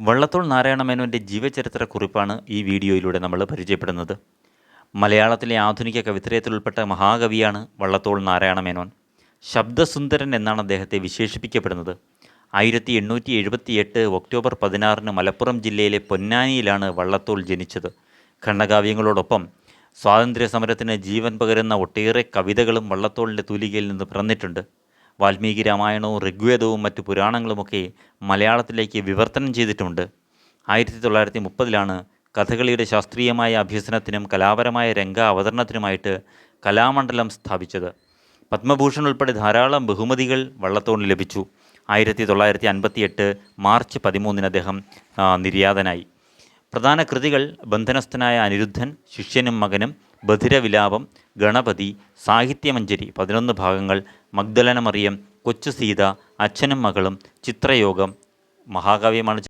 വള്ളത്തോൾ നാരായണ മേനോന്റെ ജീവചരിത്ര കുറിപ്പാണ് ഈ വീഡിയോയിലൂടെ നമ്മൾ പരിചയപ്പെടുന്നത്. മലയാളത്തിലെ ആധുനിക കവിത്രയത്തിൽ ഉൾപ്പെട്ട മഹാകവിയാണ് വള്ളത്തോൾ നാരായണ മേനോൻ. ശബ്ദസുന്ദരൻ എന്നാണ് അദ്ദേഹത്തെ വിശേഷിപ്പിക്കപ്പെടുന്നത്. ആയിരത്തി എണ്ണൂറ്റി എഴുപത്തി എട്ട് ഒക്ടോബർ പതിനാറിന് മലപ്പുറം ജില്ലയിലെ പൊന്നാനിയിലാണ് വള്ളത്തോൾ ജനിച്ചത്. ഖണ്ഡകാവ്യങ്ങളോടൊപ്പം സ്വാതന്ത്ര്യ സമരത്തിന് ജീവൻ പകരുന്ന ഒട്ടേറെ കവിതകളും വള്ളത്തോളിന്റെ തൂലികയിൽ നിന്ന് പിറന്നിട്ടുണ്ട്. വാൽമീകി രാമായണവും ഋഗ്വേദവും മറ്റു പുരാണങ്ങളുമൊക്കെ മലയാളത്തിലേക്ക് വിവർത്തനം ചെയ്തിട്ടുണ്ട്. ആയിരത്തി തൊള്ളായിരത്തി മുപ്പതിലാണ് കഥകളിയുടെ ശാസ്ത്രീയമായ അഭ്യസനത്തിനും കലാപരമായ രംഗ അവതരണത്തിനുമായിട്ട് കലാമണ്ഡലം സ്ഥാപിച്ചത്. പത്മഭൂഷൺ ഉൾപ്പെടെ ധാരാളം ബഹുമതികൾ വള്ളത്തോണ് ലഭിച്ചു. ആയിരത്തി തൊള്ളായിരത്തി അൻപത്തി എട്ട് മാർച്ച് പതിമൂന്നിന് അദ്ദേഹം നിര്യാതനായി. പ്രധാന കൃതികൾ ബന്ധനസ്ഥനായ അനിരുദ്ധൻ ശിഷ്യനും മകനും ബധിരവിലാപം ഗണപതി സാഹിത്യമഞ്ജരി പതിനൊന്ന് ഭാഗങ്ങൾ മഗ്ദലന മറിയം കൊച്ചു സീത അച്ഛനും മകളും ചിത്രയോഗം മഹാകാവ്യമാണ്